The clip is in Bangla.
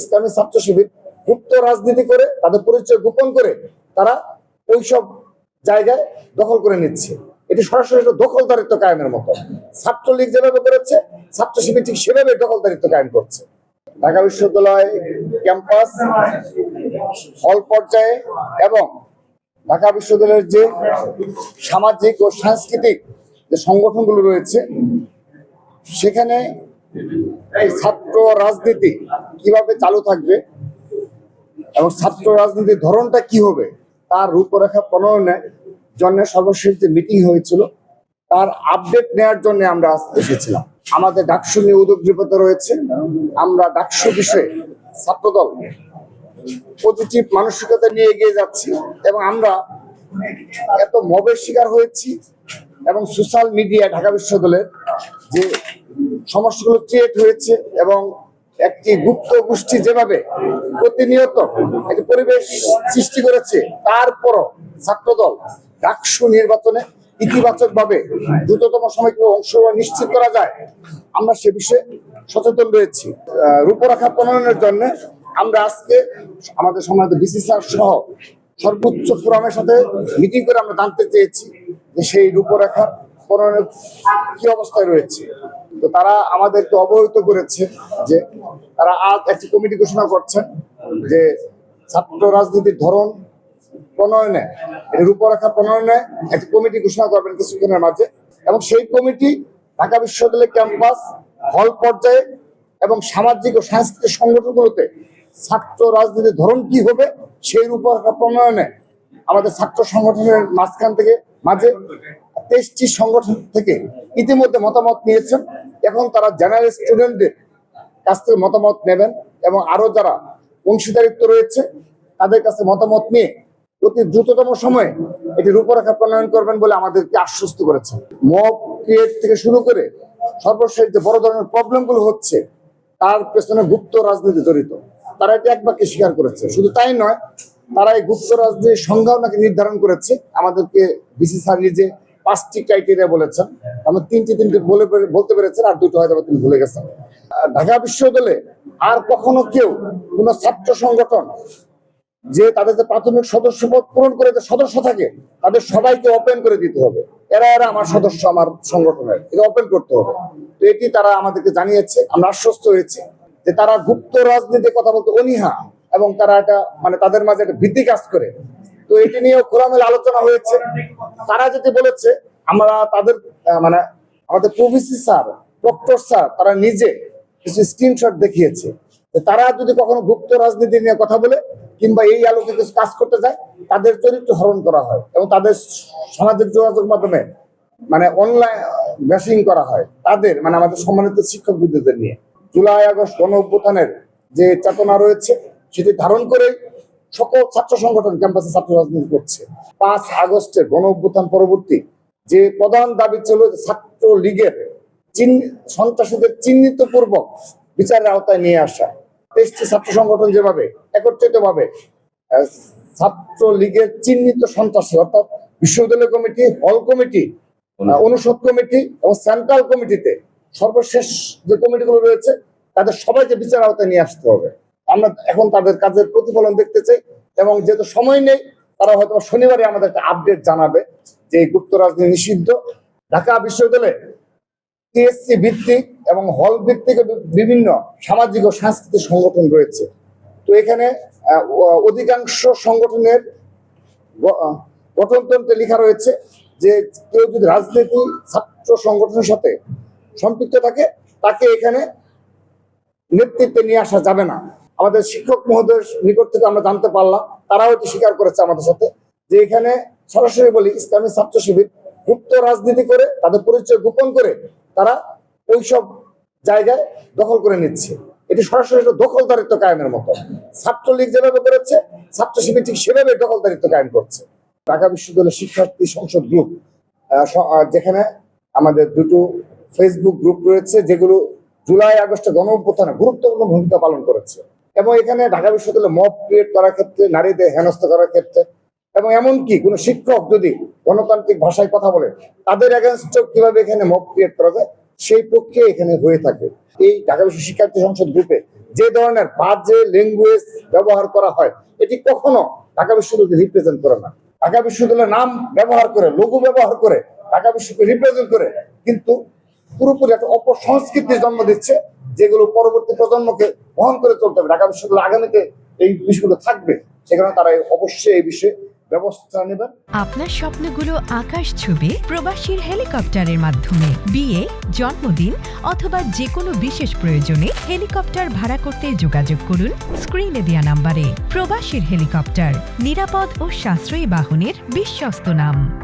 ইসলামী ছাত্র শিবির গুপ্ত রাজনীতি করে, তাদের পরিচয় গোপন করে তারা ওইসব জায়গায় দখল করে নিচ্ছে। এটি সরাসরি দখলদারিত্ব কায়েমের মতো। ছাত্রলীগ যেভাবে করেছে, ছাত্র শিবির ঠিক সেভাবে দখলদারিত্ব কায়েম করছে। ঢাকা বিশ্ববিদ্যালয় ক্যাম্পাস হল পর্যায়ে এবং ঢাকা বিশ্ববিদ্যালয়ের যে সামাজিক ও সাংস্কৃতিক যে সংগঠনগুলো রয়েছে, সেখানে রাজনীতি কীভাবে চালু থাকবে এবং ছাত্র রাজনীতির ধরনটা কি হবে, তার রূপরেখা প্রণয়নের জন্য সর্বশেষ যে মিটিং হয়েছিল, তার আপডেট নেওয়ার জন্য আমরা এসেছিলাম। আমাদের ডাকসু নিয়ে উদ্যোগীপত রয়েছে, আমরা ডাকসু বিষয়ে ছাত্রদল পজিটিভ মানসিকতা নিয়ে এগিয়ে যাচ্ছি এবং আমরা এত মবের শিকার হয়েছি এবং সোশ্যাল মিডিয়া ঢাকা বিশ্ববিদ্যালয়ের যে সমস্যাগুলো ক্রিয়েট হয়েছে এবং একটি গুপ্ত গোষ্ঠী যেভাবে প্রতিনিয়ত একটি পরিবেশ সৃষ্টি করেছে, তারপরও ছাত্রদল ডাকসু নির্বাচনে ইতিবাচক ভাবে দ্রুততম সময় অংশগ্রহণ নিশ্চিত করা যায়, আমরা সে বিষয়ে সচেতন রয়েছি। রূপরেখা প্রণয়নের জন্য আমরা আজকে আমাদের সমাজ বিসি সহ সর্বোচ্চ ফোরামের সাথে মিটিং করে আমরা জানতে চেয়েছি যে সেই রূপরেখার প্রণয়নের কি অবস্থায় রয়েছে? তো তারা আমাদেরকে অবহিত করেছে যে তারা আজ একটি কমিটি ঘোষণা করছেন যে ছাত্র রাজনীতির ধরন প্রণয়নে রূপরেখা প্রণয়নে একটি কমিটি ঘোষণা করবেন কিছুক্ষণের মাঝে এবং সেই কমিটি ঢাকা বিশ্ববিদ্যালয় ক্যাম্পাস হল পর্যায়ে এবং সামাজিক ও সাংস্কৃতিক সংগঠনগুলোতে ছাত্র রাজনীতির ধরন কি হবে সেই রূপরেখা প্রণয়নে আমাদের ছাত্র সংগঠনের মাঝখান থেকে মাঝে তেইশটি সংগঠন থেকে ইতিমধ্যে মতামত নিয়েছেন। এখন তারা জেনারেল স্টুডেন্টদের কাছ থেকে মতামত নেবেন এবং আরও যারা অংশীদারিত্ব রয়েছে, তাদের কাছে মতামত নিয়ে অতি দ্রুততম সময়ে এটি রূপরেখা প্রণয়ন করবেন বলে আমাদেরকে আশ্বস্ত করেছেন। মব ক্রিয়েট থেকে শুরু করে সর্বশেষ যে বড় ধরনের প্রবলেমগুলো হচ্ছে, তার পেছনে গুপ্ত রাজনীতি জড়িত। তারা এটি একবারকে স্বীকার করেছে। শুধু তাই নয়, তারা এই গুপ্ত রাজনীতির সংজ্ঞাও নাকি নির্ধারণ করেছে। আমাদেরকে বিসি স্যার নিজে পাঁচটি ক্রাইটেরিয়া বলেছেন। আমরা তিনটি তিনটি বলে বলতে পেরেছেন আর দুটো হয়তো তিনি ভুলে গেছেন। ঢাকা বিশ্ববিদ্যালয়ে আর কখনো কেউ কোন ছাত্র সংগঠন যে তাদের যে প্রাথমিক সদস্য পদ পূরণ করে যে সদস্য থাকে, তাদের সবাইকে ওপেন করে দিতে হবে। এরা এরা আমার সদস্য, আমার সংগঠনের। এটা ওপেন করতে হবে। তো এটি তারা আমাদেরকে জানিয়েছে। আমরা আশ্বস্ত হয়েছি যে তারা গুপ্ত রাজনীতির কথা বলতে অনীহা এবং তারা এটা মানে তাদের মাঝে একটা ভীতি কাজ করে। তো এটি নিয়েও খোলামেলা আলোচনা হয়েছে। তারা যেটি বলেছে, আমরা তাদের মানে আমাদের প্রভিসি স্যার প্রক্টর স্যার, তারা নিজে কিছু স্ক্রিনশট দেখিয়েছে। তারা যদি কখনো গুপ্ত রাজনীতি নিয়ে কথা বলে, কিংবা এই আলোকে কিছু কাজ করতে যায়, তাদের চরিত্র হরণ করা হয় এবং তাদের সামাজিক যোগাযোগ মাধ্যমে মানে অনলাইন ব্যাশিং করা হয় তাদের মানে আমাদের সম্মানিত শিক্ষক বিদ্যুতের নিয়ে। জুলাই আগস্ট গণ যে চেতনা রয়েছে, সেটি ধারণ করে সকল ছাত্র সংগঠন ক্যাম্পাসে ছাত্র রাজনীতি করছে। পাঁচ আগস্টের গণ অভ্যুত্থান পরবর্তী যে প্রধান দাবি ছিল ছাত্র লীগের সন্ত্রাসীদের চিহ্নিত পূর্বক বিচারের আওতায় নিয়ে আসা। তেইশটি ছাত্র সংগঠন যেভাবে একত্রিত ভাবে ছাত্র লীগের চিহ্নিত সন্ত্রাসী অর্থাৎ বিশ্ববিদ্যালয় কমিটি হল কমিটি অনুষদ। কমিটি এবং সেন্ট্রাল কমিটিতে সর্বশেষ যে কমিটিগুলো রয়েছে তাদের সবাইকে বিচার আওতায় নিয়ে আসতে হবে। আমরা এখন তাদের কাজের প্রতিফলন দেখতে চাই এবং যেহেতু সময় নেই, তারা হয়তো শনিবারে আমাদের একটা আপডেট জানাবে যে গুপ্ত রাজনীতি নিষিদ্ধ। ঢাকা বিশ্ববিদ্যালয়ে টিএসসি ভিত্তিক এবং হল ভিত্তিক বিভিন্ন সামাজিক ও সাংস্কৃতিক সংগঠন রয়েছে। তো এখানে অধিকাংশ সংগঠনের গঠনতন্ত্রে লেখা রয়েছে যে কেউ যদি রাজনীতি, ছাত্র সংগঠনের সাথে সম্পৃক্ত থাকে, তাকে এখানে নেতৃত্বে নিয়ে আসা যাবে না। আমাদের শিক্ষক মহোদয়ের নিকট থেকে আমরা জানতে পারলাম, তারাও এটি স্বীকার করেছে আমাদের সাথে, যে এখানে সরাসরি বলি ইসলামী ছাত্র শিবির গুপ্ত রাজনীতি করে, তাদের পরিচয় গোপন করে তারা ওইসব জায়গায় দখল করে নিচ্ছে। এটি সরাসরি দখলদারিত্ব কায়েমের মতো। ছাত্রলীগ যেভাবে করেছে, ছাত্র শিবির ঠিক সেভাবে দখলদারিত্ব কায়েম করছে। ঢাকা বিশ্ববিদ্যালয়ের শিক্ষার্থী সংসদ গ্রুপ যেখানে আমাদের দুটো ফেসবুক গ্রুপ রয়েছে, যেগুলো জুলাই আগস্টে গণ গুরুত্বপূর্ণ ভূমিকা পালন করেছে। এবং এখানে ঢাকা বিশ্ববিদ্যালয়ে মব ক্রিয়েট করার ক্ষেত্রে, নারীদের হেনস্থা করার ক্ষেত্রে এবং এমনকি কোনো শিক্ষক যদি গণতান্ত্রিক ভাষায় কথা বলে, তাদের এগেনস্ট কীভাবে এখানে মব ক্রিয়েট করা যায়, সেই প্রক্রিয়া এখানে হয়ে থাকে। এই ঢাকা বিশ্ব শিক্ষার্থী সংসদ গ্রুপে যে ধরনের বাজে ল্যাঙ্গুয়েজ ব্যবহার করা হয়, এটি কখনো ঢাকা বিশ্ববিদ্যালয়কে রিপ্রেজেন্ট করে না। ঢাকা বিশ্ববিদ্যালয়ের নাম ব্যবহার করে লঘু ব্যবহার করে, ঢাকা বিশ্ববিদ্যালয় রিপ্রেজেন্ট করে, কিন্তু পুরোপুরি একটা অপসংস্কৃতির জন্ম দিচ্ছে যেগুলো পরবর্তী প্রজন্মকে বহন করে চলতে হবে। ঢাকা বিশ্ববিদ্যালয় আগামীতে এই বিষয়গুলো থাকবে, সেখানে তারা অবশ্যই এই বিষয়ে আপনার স্বপ্নগুলো আকাশ ছুবে প্রবাসীর হেলিকপ্টারের মাধ্যমে। বিয়ে, জন্মদিন অথবা যে কোনো বিশেষ প্রয়োজনে হেলিকপ্টার ভাড়া করতে যোগাযোগ করুন স্ক্রিনে দেওয়া নাম্বারে। প্রবাসীর হেলিকপ্টার, নিরাপদ ও সাশ্রয়ী বাহনের বিশ্বস্ত নাম।